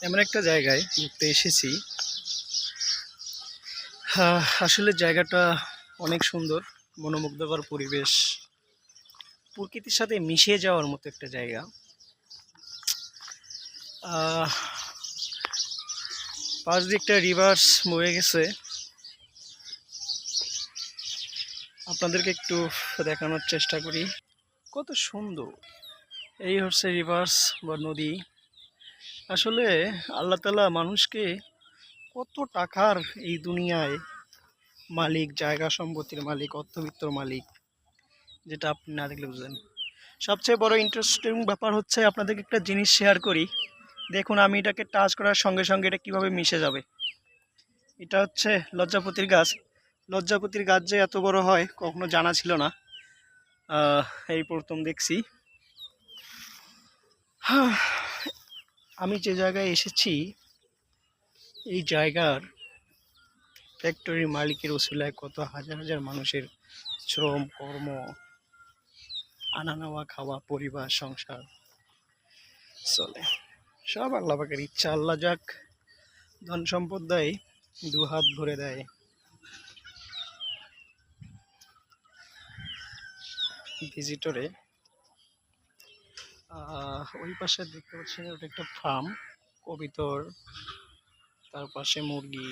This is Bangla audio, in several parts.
এমন একটা জায়গায় ঘুরতে এসেছি। হ্যাঁ, আসলে জায়গাটা অনেক সুন্দর মনোমুগ্ধকর পরিবেশ প্রকৃতির সাথে মিশে যাওয়ার মতো একটা জায়গা। দিয়ে একটা রিভার্স বয়ে গেছে। আপনাদেরকে একটু দেখানোর চেষ্টা করি। কত সুন্দর। এই হচ্ছে রিভার্স বা নদী। আসলে আল্লাহ তালা মানুষকে কত টাকার এই দুনিয়ায় মালিক জায়গা সম্পত্তির মালিক অর্থবিত্তর মালিক যেটা আপনি না দেখলে বুঝলেন সবচেয়ে বড় ইন্টারেস্টিং ব্যাপার হচ্ছে আপনাদেরকে একটা জিনিস শেয়ার করি। দেখুন আমি এটাকে টাচ করার সঙ্গে সঙ্গে এটা কীভাবে মিশে যাবে। এটা হচ্ছে লজ্জাপতির গাছ। লজ্জাপতির গাছ যে এত বড় হয় কখনো জানা ছিল না। এই প্রথম দেখছি। হাহ, আমি যে জায়গায় এসেছি, এই জায়গার ফ্যাক্টরির মালিকের ওসিলায় কত হাজার হাজার মানুষের শ্রম, কর্ম আনা নেওয়া খাওয়া, পরিবার, সংসার চলে। সব আল্লাহ পাকের ইচ্ছা। আল্লাহ যাক ধন সম্পদ দেয় দু হাত ভরে দেয়। ভিজিটরে ওই পাশে দেখতে পাচ্ছেন ওটা একটা ফার্ম, কবিতর, তার পাশে মুরগি।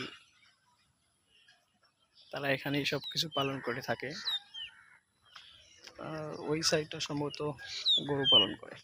তারা এখানেই সব কিছু পালন করে থাকে। ওই সাইডটা সম্ভবত গরু পালন করে।